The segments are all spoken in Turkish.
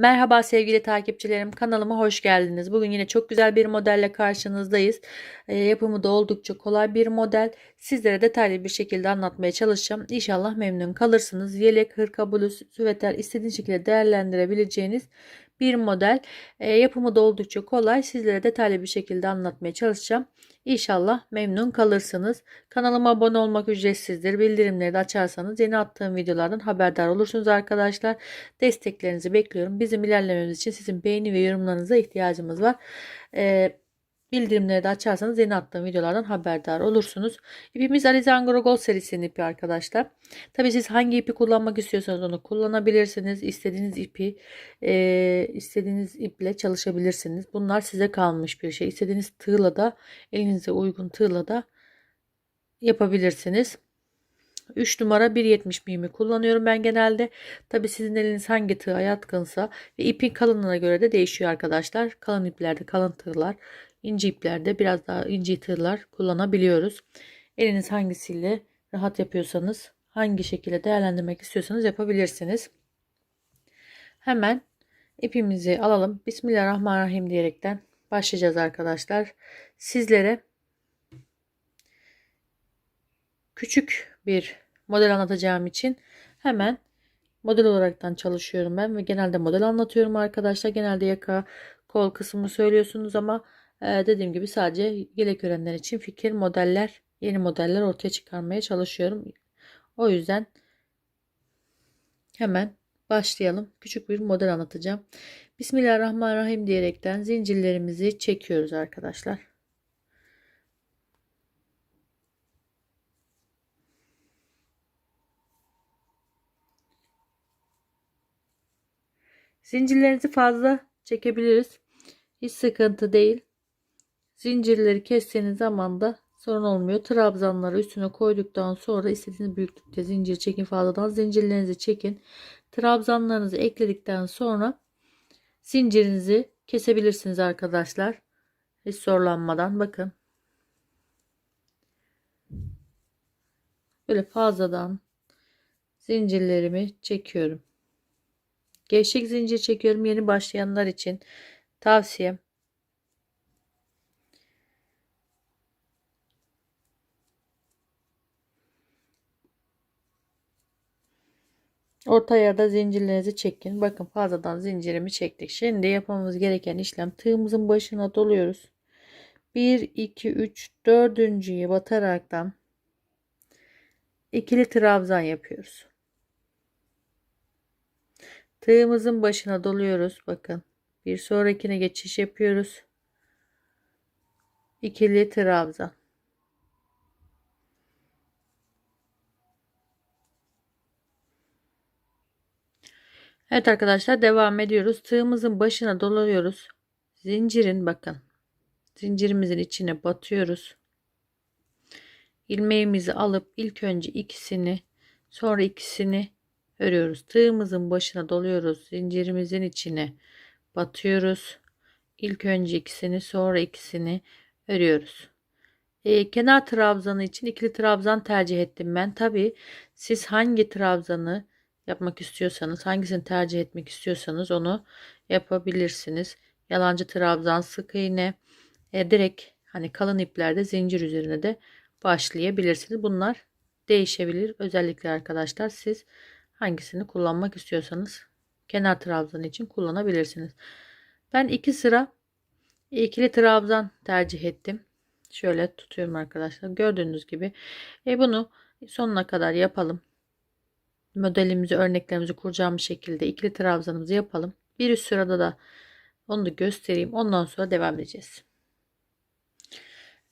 Merhaba sevgili takipçilerim kanalıma hoş geldiniz. Bugün yine çok güzel bir modelle karşınızdayız. E, yapımı da oldukça kolay bir model. Sizlere detaylı bir şekilde anlatmaya çalışacağım. İnşallah memnun kalırsınız. Yelek, hırka, bluz, süveter istediğiniz şekilde değerlendirebileceğiniz bir model. E, yapımı da oldukça kolay. Sizlere detaylı bir şekilde anlatmaya çalışacağım. İnşallah memnun kalırsınız. Kanalıma abone olmak ücretsizdir. Bildirimleri de açarsanız yeni attığım videolardan haberdar olursunuz arkadaşlar. Desteklerinizi bekliyorum. Bizim ilerlememiz için sizin beğeni ve yorumlarınıza ihtiyacımız var. Ee, bildirimleri de açarsanız yeni attığım videolardan haberdar olursunuz. İpimiz Alizangro Gold serisinin ipi arkadaşlar. Tabi siz hangi ipi kullanmak istiyorsanız onu kullanabilirsiniz. İstediğiniz ipi e, istediğiniz iple çalışabilirsiniz. Bunlar size kalmış bir şey. İstediğiniz tığla da elinize uygun tığla da yapabilirsiniz. 3 numara 1.70 mimi kullanıyorum ben genelde. Tabi sizin eliniz hangi tığa yatkınsa ve ipin kalınlığına göre de değişiyor arkadaşlar. Kalın iplerde kalın tığlar, ince iplerde biraz daha ince tığlar kullanabiliyoruz. Eliniz hangisiyle rahat yapıyorsanız, hangi şekilde değerlendirmek istiyorsanız yapabilirsiniz. Hemen ipimizi alalım. Bismillahirrahmanirrahim diyerekten başlayacağız arkadaşlar. Sizlere küçük bir model anlatacağım için hemen model olaraktan çalışıyorum ben ve genelde model anlatıyorum arkadaşlar. Genelde yaka kol kısmını söylüyorsunuz ama e, dediğim gibi sadece yelek öğrenenler için fikir modeller yeni modeller ortaya çıkarmaya çalışıyorum. O yüzden hemen başlayalım. Küçük bir model anlatacağım. Bismillahirrahmanirrahim diyerekten zincirlerimizi çekiyoruz arkadaşlar. Zincirlerinizi fazla çekebiliriz. Hiç sıkıntı değil. Zincirleri kestiğiniz zaman da sorun olmuyor. Trabzanları üstüne koyduktan sonra istediğiniz büyüklükte zincir çekin fazladan. Zincirlerinizi çekin. Trabzanlarınızı ekledikten sonra zincirinizi kesebilirsiniz arkadaşlar. Hiç zorlanmadan bakın. Böyle fazladan zincirlerimi çekiyorum. Gevşek zincir çekiyorum yeni başlayanlar için tavsiyem. Orta yerde zincirlerinizi çekin. Bakın fazladan zincirimi çektik. Şimdi yapmamız gereken işlem tığımızın başına doluyoruz. 1, 2, 3, 4.'ye bataraktan ikili trabzan yapıyoruz. Tığımızın başına doluyoruz. Bakın. Bir sonrakine geçiş yapıyoruz. İkili trabzan. Evet arkadaşlar devam ediyoruz. Tığımızın başına doluyoruz. Zincirin bakın. Zincirimizin içine batıyoruz. İlmeğimizi alıp ilk önce ikisini sonra ikisini örüyoruz. Tığımızın başına doluyoruz. Zincirimizin içine batıyoruz. İlk önce ikisini sonra ikisini örüyoruz. E, kenar trabzanı için ikili trabzan tercih ettim ben. Tabi siz hangi trabzanı yapmak istiyorsanız hangisini tercih etmek istiyorsanız onu yapabilirsiniz. Yalancı trabzan sık iğne e, direkt hani kalın iplerde zincir üzerine de başlayabilirsiniz. Bunlar değişebilir özellikle arkadaşlar siz hangisini kullanmak istiyorsanız kenar trabzan için kullanabilirsiniz. Ben iki sıra ikili trabzan tercih ettim. Şöyle tutuyorum arkadaşlar. Gördüğünüz gibi. E bunu sonuna kadar yapalım. Modelimizi, örneklerimizi kuracağımız şekilde ikili trabzanımızı yapalım. Bir üst sırada da onu da göstereyim. Ondan sonra devam edeceğiz.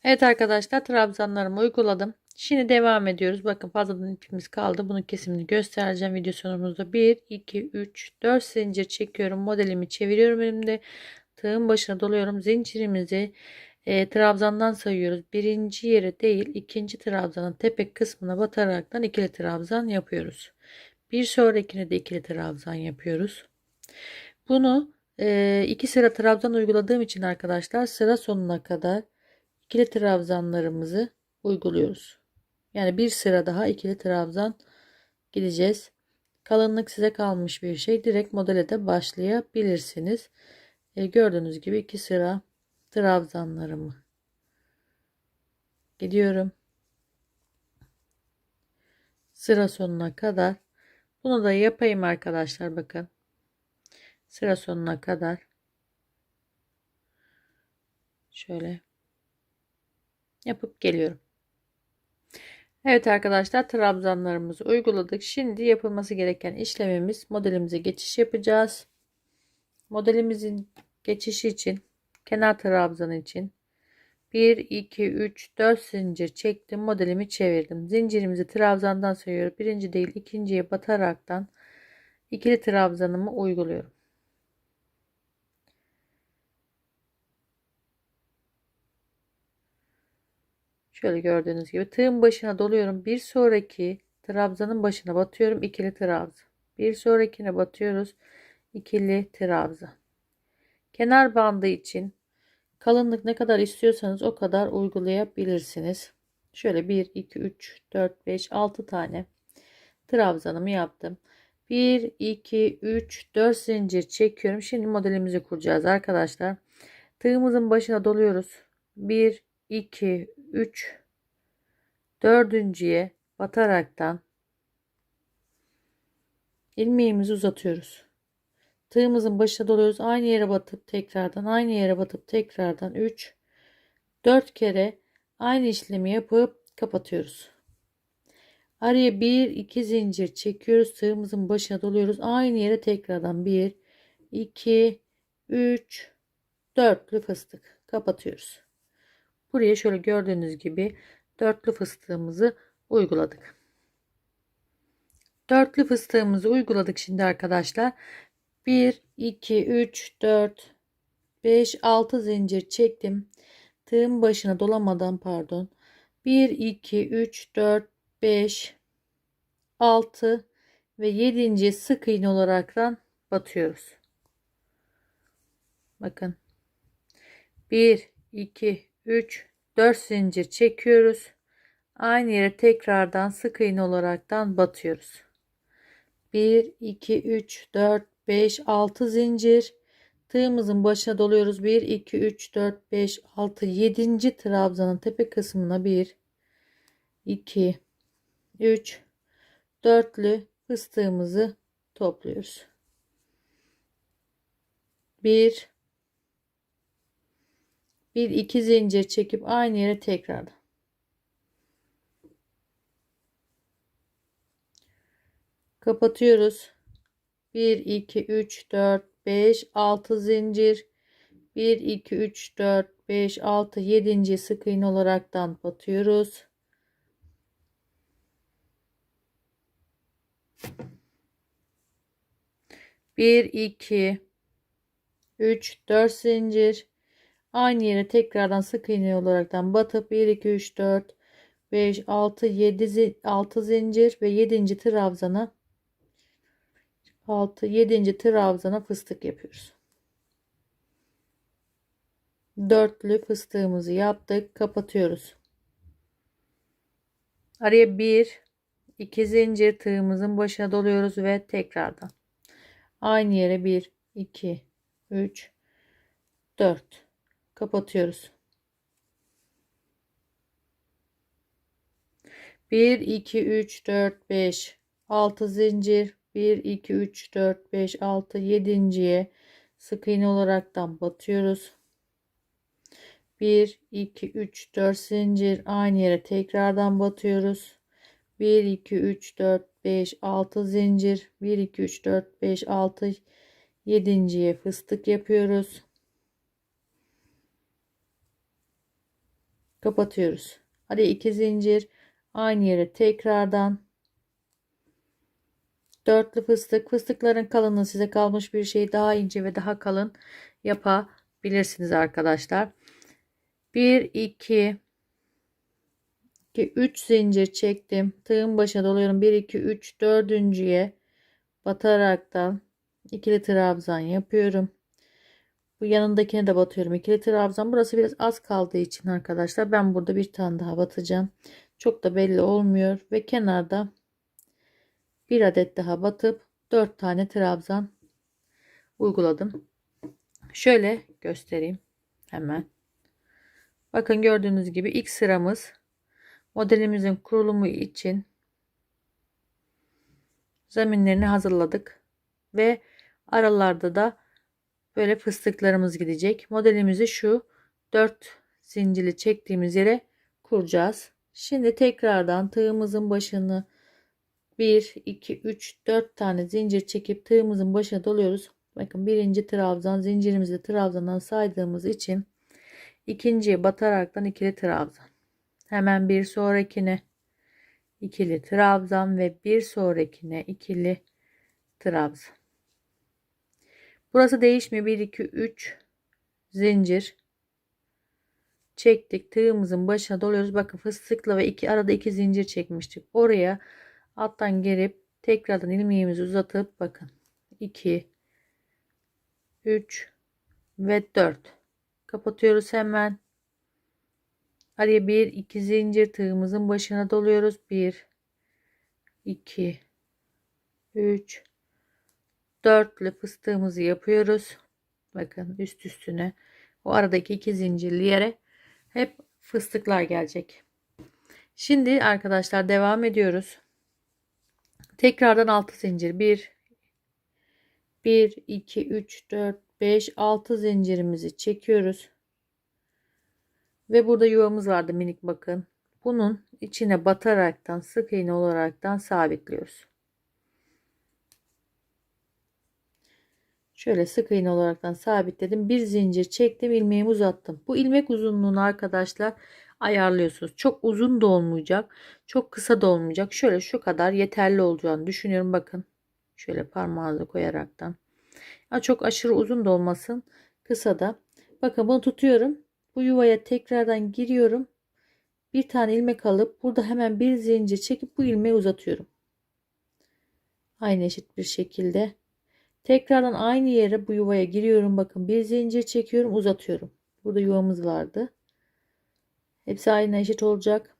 Evet arkadaşlar trabzanlarımı uyguladım. Şimdi devam ediyoruz. Bakın fazladan ipimiz kaldı. Bunun kesimini göstereceğim video sonumuzda. 1, 2, 3, 4 zincir çekiyorum. Modelimi çeviriyorum elimde. Tığın başına doluyorum. Zincirimizi e, trabzandan sayıyoruz. Birinci yere değil ikinci trabzanın tepe kısmına bataraktan ikili trabzan yapıyoruz. Bir sonrakine de ikili trabzan yapıyoruz. Bunu e, iki sıra trabzan uyguladığım için arkadaşlar sıra sonuna kadar ikili trabzanlarımızı uyguluyoruz. Yani bir sıra daha ikili trabzan gideceğiz. kalınlık size kalmış bir şey. Direkt modele de başlayabilirsiniz. E, gördüğünüz gibi iki sıra trabzanlarımı gidiyorum. Sıra sonuna kadar. Bunu da yapayım arkadaşlar bakın. Sıra sonuna kadar. Şöyle yapıp geliyorum. Evet arkadaşlar trabzanlarımızı uyguladık. Şimdi yapılması gereken işlemimiz modelimize geçiş yapacağız. Modelimizin geçişi için kenar trabzanı için 1 2 3 4 zincir çektim modelimi çevirdim. Zincirimizi trabzandan sayıyorum. Birinci değil ikinciye bataraktan ikili trabzanımı uyguluyorum. Şöyle gördüğünüz gibi tığın başına doluyorum. Bir sonraki trabzanın başına batıyorum ikili trabzan. Bir sonrakine batıyoruz ikili trabzan. Kenar bandı için Kalınlık ne kadar istiyorsanız o kadar uygulayabilirsiniz. Şöyle 1, 2, 3, 4, 5, 6 tane trabzanımı yaptım. 1, 2, 3, 4 zincir çekiyorum. Şimdi modelimizi kuracağız arkadaşlar. Tığımızın başına doluyoruz. 1, 2, 3, dördüncüye bataraktan ilmeğimizi uzatıyoruz. Tığımızın başına doluyoruz. Aynı yere batıp tekrardan aynı yere batıp tekrardan 3 4 kere aynı işlemi yapıp kapatıyoruz. Araya 1 2 zincir çekiyoruz. Tığımızın başına doluyoruz. Aynı yere tekrardan 1 2 3 dörtlü fıstık kapatıyoruz. Buraya şöyle gördüğünüz gibi dörtlü fıstığımızı uyguladık. Dörtlü fıstığımızı uyguladık şimdi arkadaşlar. 1 2 3 4 5 6 zincir çektim. Tığım başına dolamadan pardon. 1 2 3 4 5 6 ve 7. sık iğne olaraktan batıyoruz. Bakın. 1 2 3 4 zincir çekiyoruz. Aynı yere tekrardan sık iğne olaraktan batıyoruz. 1 2 3 4 5 6 zincir. Tığımızın başına doluyoruz 1 2 3 4 5 6 7. trabzanın tepe kısmına 1 2 3 dörtlü fıstığımızı topluyoruz. 1 1 2 zincir çekip aynı yere tekrardan. Kapatıyoruz 1 2 3 4 5 6 zincir 1 2 3 4 5 6 7. sık iğne olaraktan batıyoruz. Bir, iki, üç, dört zincir. Aynı yere tekrardan sık iğne olaraktan batıp 1, 2, 3, 4, 5, 6, 7, 6 zincir ve 7. trabzana 6 7. trabzana fıstık yapıyoruz. Dörtlü fıstığımızı yaptık. Kapatıyoruz. Araya 1 2 zincir tığımızın başına doluyoruz ve tekrardan aynı yere 1 2 3 4 kapatıyoruz. 1 2 3 4 5 6 zincir 1 2 3 4 5 6 7.ye sık iğne olaraktan batıyoruz. 1 2 3 4 zincir aynı yere tekrardan batıyoruz. 1 2 3 4 5 6 zincir. 1 2 3 4 5 6 7.ye fıstık yapıyoruz. Kapatıyoruz. Hadi 2 zincir aynı yere tekrardan Dörtlü fıstık. Fıstıkların kalınlığı size kalmış bir şey daha ince ve daha kalın yapabilirsiniz arkadaşlar. 1 2 2 3 zincir çektim. Tığın başına doluyorum. 1 2 3 dördüncüye bataraktan ikili trabzan yapıyorum. Bu yanındakine de batıyorum. İkili trabzan. Burası biraz az kaldığı için arkadaşlar ben burada bir tane daha batacağım. Çok da belli olmuyor ve kenarda bir adet daha batıp 4 tane trabzan uyguladım. Şöyle göstereyim hemen. Bakın gördüğünüz gibi ilk sıramız modelimizin kurulumu için zeminlerini hazırladık ve aralarda da böyle fıstıklarımız gidecek. Modelimizi şu 4 zincirli çektiğimiz yere kuracağız. Şimdi tekrardan tığımızın başını 1 2 3 4 tane zincir çekip tığımızın başına doluyoruz. Bakın birinci trabzan zincirimizi trabzandan saydığımız için ikinciye bataraktan ikili trabzan. Hemen bir sonrakine ikili trabzan ve bir sonrakine ikili trabzan. Burası değişmiyor. 1 2 3 zincir çektik. Tığımızın başına doluyoruz. Bakın fıstıkla ve iki arada iki zincir çekmiştik. Oraya alttan gelip tekrardan ilmeğimizi uzatıp bakın 2 3 ve 4 kapatıyoruz hemen. Araya 1 2 zincir tığımızın başına doluyoruz. 1 2 3 4'lü fıstığımızı yapıyoruz. Bakın üst üstüne o aradaki iki zincirli yere hep fıstıklar gelecek. Şimdi arkadaşlar devam ediyoruz. Tekrardan 6 zincir 1 1 2 3 4 5 6 zincirimizi çekiyoruz. Ve burada yuvamız vardı minik bakın. Bunun içine bataraktan sık iğne olaraktan sabitliyoruz. Şöyle sık iğne olaraktan sabitledim. Bir zincir çektim ilmeğimi uzattım. Bu ilmek uzunluğunu arkadaşlar ayarlıyorsunuz. Çok uzun da olmayacak. Çok kısa da olmayacak. Şöyle şu kadar yeterli olacağını düşünüyorum. Bakın şöyle parmağınızı koyaraktan. Ya çok aşırı uzun da olmasın. Kısa da. Bakın bunu tutuyorum. Bu yuvaya tekrardan giriyorum. Bir tane ilmek alıp burada hemen bir zincir çekip bu ilmeği uzatıyorum. Aynı eşit bir şekilde. Tekrardan aynı yere bu yuvaya giriyorum. Bakın bir zincir çekiyorum uzatıyorum. Burada yuvamız vardı. Hepsi aynı eşit olacak.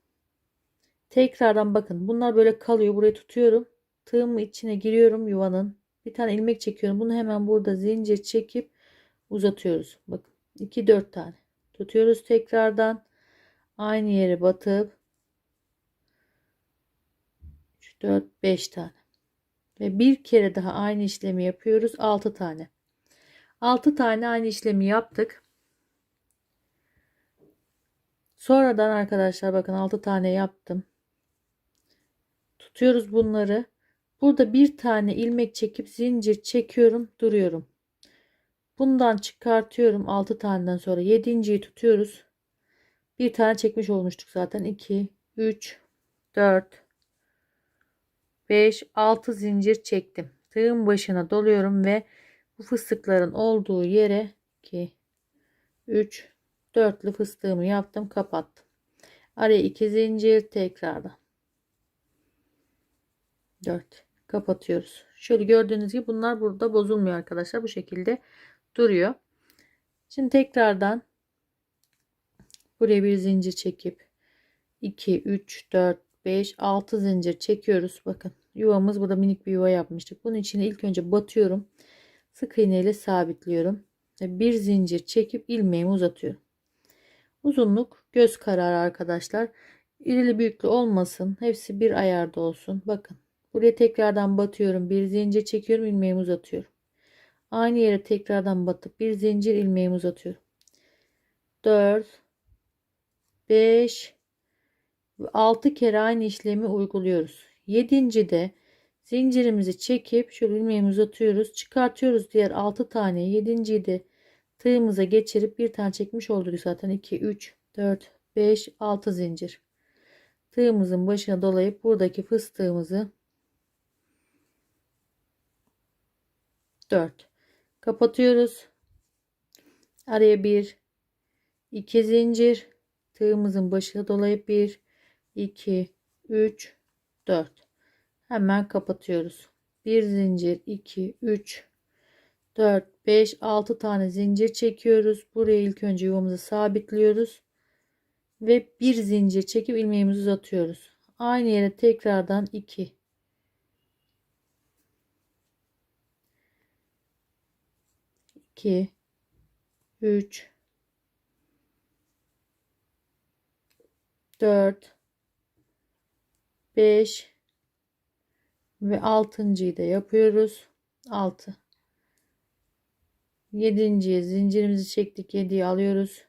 Tekrardan bakın bunlar böyle kalıyor. Burayı tutuyorum. Tığımın içine giriyorum yuvanın. Bir tane ilmek çekiyorum. Bunu hemen burada zincir çekip uzatıyoruz. Bakın 2 4 tane. Tutuyoruz tekrardan. Aynı yere batıp 3 4 5 tane. Ve bir kere daha aynı işlemi yapıyoruz. 6 tane. 6 tane aynı işlemi yaptık. Sonradan arkadaşlar bakın 6 tane yaptım. Tutuyoruz bunları. Burada bir tane ilmek çekip zincir çekiyorum, duruyorum. Bundan çıkartıyorum 6 taneden sonra 7.yi tutuyoruz. Bir tane çekmiş olmuştuk zaten. 2 3 4 5 6 zincir çektim. Tığın başına doluyorum ve bu fıstıkların olduğu yere 2 3 dörtlü fıstığımı yaptım, kapattım. Araya 2 zincir tekrardan. 4 kapatıyoruz. Şöyle gördüğünüz gibi bunlar burada bozulmuyor arkadaşlar. Bu şekilde duruyor. Şimdi tekrardan buraya bir zincir çekip 2 3 4 5 6 zincir çekiyoruz. Bakın yuvamız burada minik bir yuva yapmıştık. Bunun içine ilk önce batıyorum. Sık iğne ile sabitliyorum. Bir zincir çekip ilmeğimi uzatıyorum. Uzunluk göz kararı arkadaşlar. İrili büyüklü olmasın. Hepsi bir ayarda olsun. Bakın. Buraya tekrardan batıyorum. Bir zincir çekiyorum. ilmeğimi uzatıyorum. Aynı yere tekrardan batıp bir zincir ilmeğimi uzatıyorum. 4 5 6 kere aynı işlemi uyguluyoruz. 7. de zincirimizi çekip şöyle ilmeğimizi uzatıyoruz. Çıkartıyoruz diğer 6 tane. 7. de tığımıza geçirip bir tane çekmiş olduk zaten. 2 3 4 5 6 zincir. Tığımızın başına dolayıp buradaki fıstığımızı 4 kapatıyoruz. Araya bir 2 zincir. Tığımızın başına dolayıp 1 2 3 4 hemen kapatıyoruz. Bir zincir 2 3 4 5 6 tane zincir çekiyoruz. Buraya ilk önce yuvamızı sabitliyoruz ve bir zincir çekip ilmeğimizi uzatıyoruz. Aynı yere tekrardan 2 2 3 4 5 ve 6.'yı da yapıyoruz. 6 yedinciye zincirimizi çektik 7'yi alıyoruz.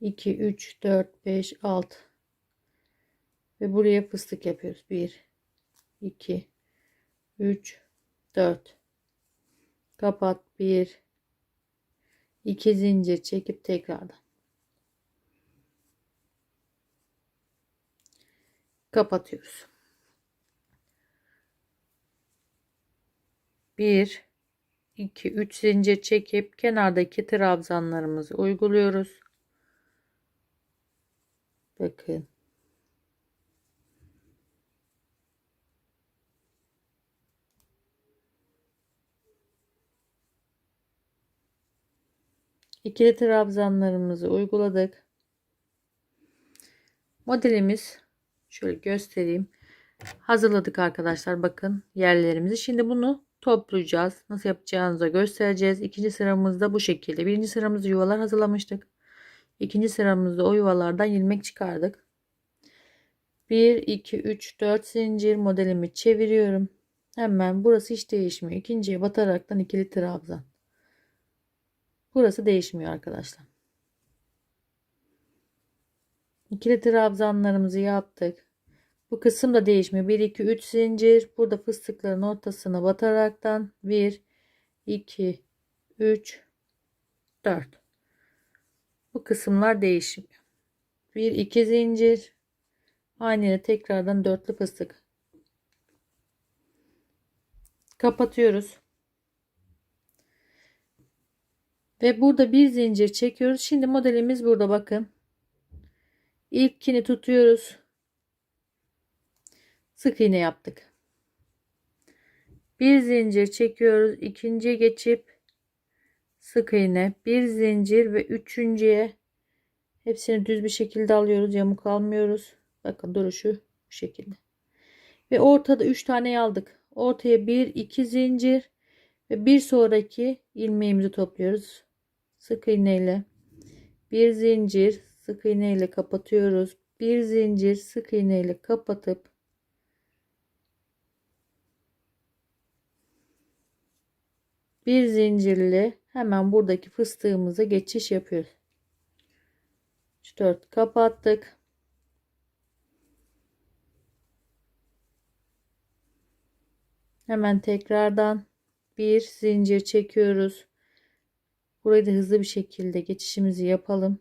2 3 4 5 6 ve buraya fıstık yapıyoruz. 1 2 3 4 kapat 1 2 zincir çekip tekrardan kapatıyoruz. 1 2 3 zincir çekip kenardaki trabzanlarımızı uyguluyoruz. Bakın. İkili trabzanlarımızı uyguladık. Modelimiz şöyle göstereyim. Hazırladık arkadaşlar. Bakın yerlerimizi. Şimdi bunu toplayacağız. Nasıl yapacağınızı göstereceğiz. İkinci sıramızda bu şekilde. Birinci sıramızda yuvalar hazırlamıştık. İkinci sıramızda o yuvalardan ilmek çıkardık. 1, 2, 3, 4 zincir modelimi çeviriyorum. Hemen burası hiç değişmiyor. İkinciye bataraktan ikili trabzan. Burası değişmiyor arkadaşlar. İkili trabzanlarımızı yaptık. Bu kısım da değişmiyor. 1 2 3 zincir. Burada fıstıkların ortasına bataraktan 1 2 3 4. Bu kısımlar değişmiyor. 1 2 zincir. Aynı yere tekrardan dörtlü fıstık. Kapatıyoruz. Ve burada bir zincir çekiyoruz. Şimdi modelimiz burada bakın. İlkini tutuyoruz. Sık iğne yaptık. Bir zincir çekiyoruz. ikinciye geçip sık iğne, bir zincir ve üçüncüye hepsini düz bir şekilde alıyoruz. Yamuk almıyoruz. Bakın duruşu bu şekilde. Ve ortada 3 tane aldık. Ortaya 1 2 zincir ve bir sonraki ilmeğimizi topluyoruz. Sık iğne ile bir zincir sık iğne ile kapatıyoruz. Bir zincir sık iğne ile kapatıp bir zincirle hemen buradaki fıstığımıza geçiş yapıyoruz. 4 kapattık. Hemen tekrardan bir zincir çekiyoruz. Burayı da hızlı bir şekilde geçişimizi yapalım.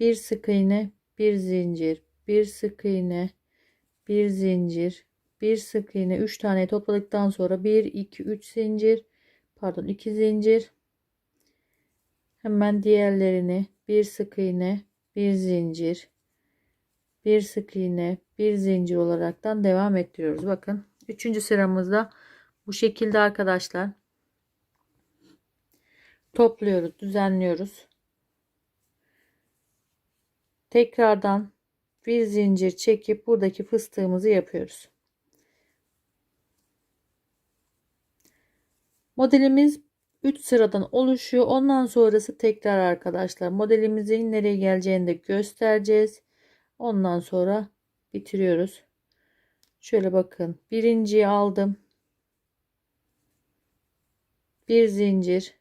Bir sık iğne, bir zincir, bir sık iğne, bir zincir, bir sık iğne 3 tane topladıktan sonra 1 2 3 zincir pardon 2 zincir. Hemen diğerlerini bir sık iğne bir zincir. Bir sık iğne bir zincir olaraktan devam ettiriyoruz. Bakın 3. sıramızda bu şekilde arkadaşlar. Topluyoruz düzenliyoruz. Tekrardan bir zincir çekip buradaki fıstığımızı yapıyoruz Modelimiz 3 sıradan oluşuyor. Ondan sonrası tekrar arkadaşlar. Modelimizin nereye geleceğini de göstereceğiz. Ondan sonra bitiriyoruz. Şöyle bakın. Birinciyi aldım. Bir zincir.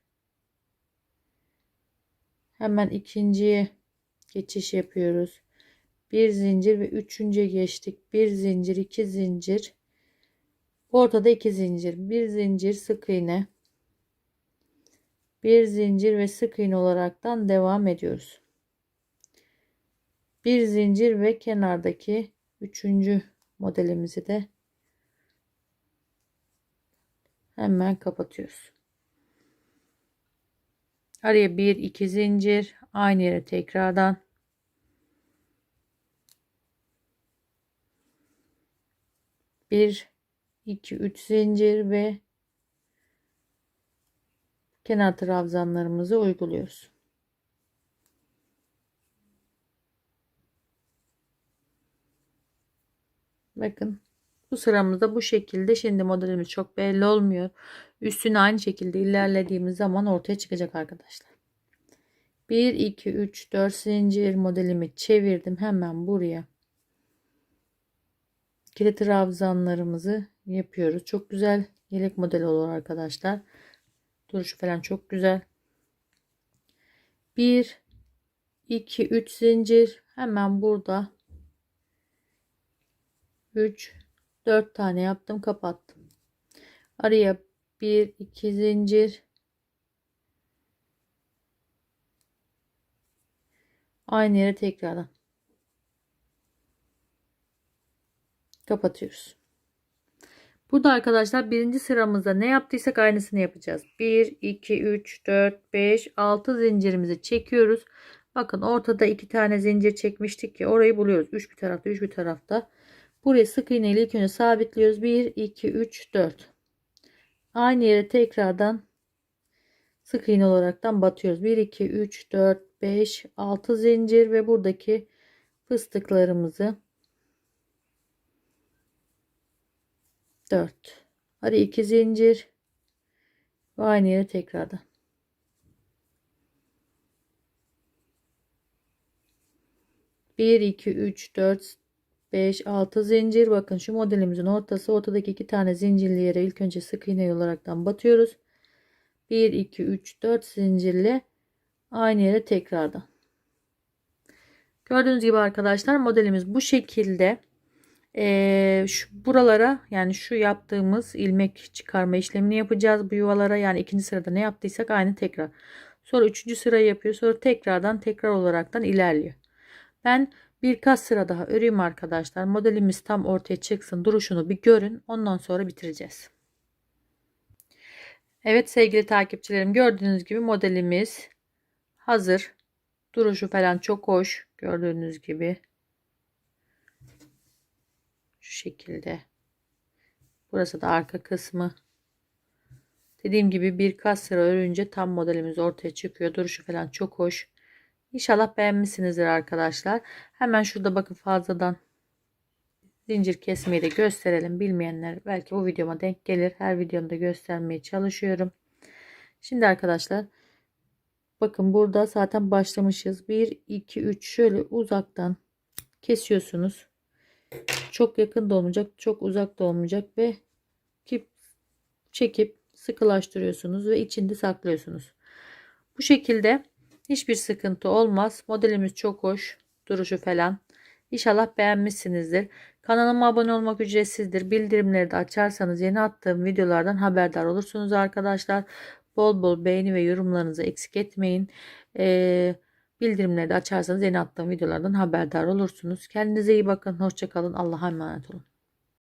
Hemen ikinciye geçiş yapıyoruz. Bir zincir ve üçüncüye geçtik. Bir zincir, iki zincir. Ortada iki zincir. Bir zincir sık iğne. Bir zincir ve sık iğne olaraktan devam ediyoruz. Bir zincir ve kenardaki üçüncü modelimizi de hemen kapatıyoruz. Araya bir iki zincir aynı yere tekrardan bir 2 3 zincir ve kenar trabzanlarımızı uyguluyoruz. Bakın Bu sıramızda bu şekilde. Şimdi modelimiz çok belli olmuyor. Üstüne aynı şekilde ilerlediğimiz zaman ortaya çıkacak arkadaşlar. 1, 2, 3, 4 zincir modelimi çevirdim. Hemen buraya kilit trabzanlarımızı yapıyoruz. Çok güzel yelek modeli olur arkadaşlar. Duruşu falan çok güzel. 1 2 3 zincir hemen burada 3 4 tane yaptım kapattım. Araya 1 2 zincir aynı yere tekrardan kapatıyoruz. Burada arkadaşlar birinci sıramızda ne yaptıysak aynısını yapacağız. 1, 2, 3, 4, 5, 6 zincirimizi çekiyoruz. Bakın ortada iki tane zincir çekmiştik ki orayı buluyoruz. 3 bir tarafta 3 bir tarafta. Burayı sık iğne ile ilk önce sabitliyoruz. 1, 2, 3, 4. Aynı yere tekrardan sık iğne olaraktan batıyoruz. 1, 2, 3, 4, 5, 6 zincir ve buradaki fıstıklarımızı 4 hadi 2 zincir. Ve aynı yere tekrardan. Bir iki üç dört beş altı zincir. Bakın şu modelimizin ortası. Ortadaki iki tane zincirli yere ilk önce sık iğne olaraktan batıyoruz. 1 2 3 4 zincirle aynı yere tekrardan. Gördüğünüz gibi arkadaşlar modelimiz bu şekilde ee, şu buralara yani şu yaptığımız ilmek çıkarma işlemini yapacağız bu yuvalara. Yani ikinci sırada ne yaptıysak aynı tekrar. Sonra üçüncü sırayı yapıyor. Sonra tekrardan tekrar olaraktan ilerliyor. Ben birkaç sıra daha öreyim arkadaşlar. Modelimiz tam ortaya çıksın. Duruşunu bir görün. Ondan sonra bitireceğiz. Evet sevgili takipçilerim gördüğünüz gibi modelimiz hazır. Duruşu falan çok hoş. Gördüğünüz gibi şu şekilde. Burası da arka kısmı. Dediğim gibi birkaç sıra örünce tam modelimiz ortaya çıkıyor. Duruşu falan çok hoş. İnşallah beğenmişsinizdir arkadaşlar. Hemen şurada bakın fazladan zincir kesmeyi de gösterelim. Bilmeyenler belki bu videoma denk gelir. Her videomda göstermeye çalışıyorum. Şimdi arkadaşlar bakın burada zaten başlamışız. 1 2 3 şöyle uzaktan kesiyorsunuz. Çok yakın da olmayacak, çok uzak da olmayacak ve kip çekip sıkılaştırıyorsunuz ve içinde saklıyorsunuz. Bu şekilde hiçbir sıkıntı olmaz. Modelimiz çok hoş. Duruşu falan. İnşallah beğenmişsinizdir. Kanalıma abone olmak ücretsizdir. Bildirimleri de açarsanız yeni attığım videolardan haberdar olursunuz arkadaşlar. Bol bol beğeni ve yorumlarınızı eksik etmeyin. Ee, Bildirimleri de açarsanız yeni attığım videolardan haberdar olursunuz. Kendinize iyi bakın. Hoşçakalın. Allah'a emanet olun.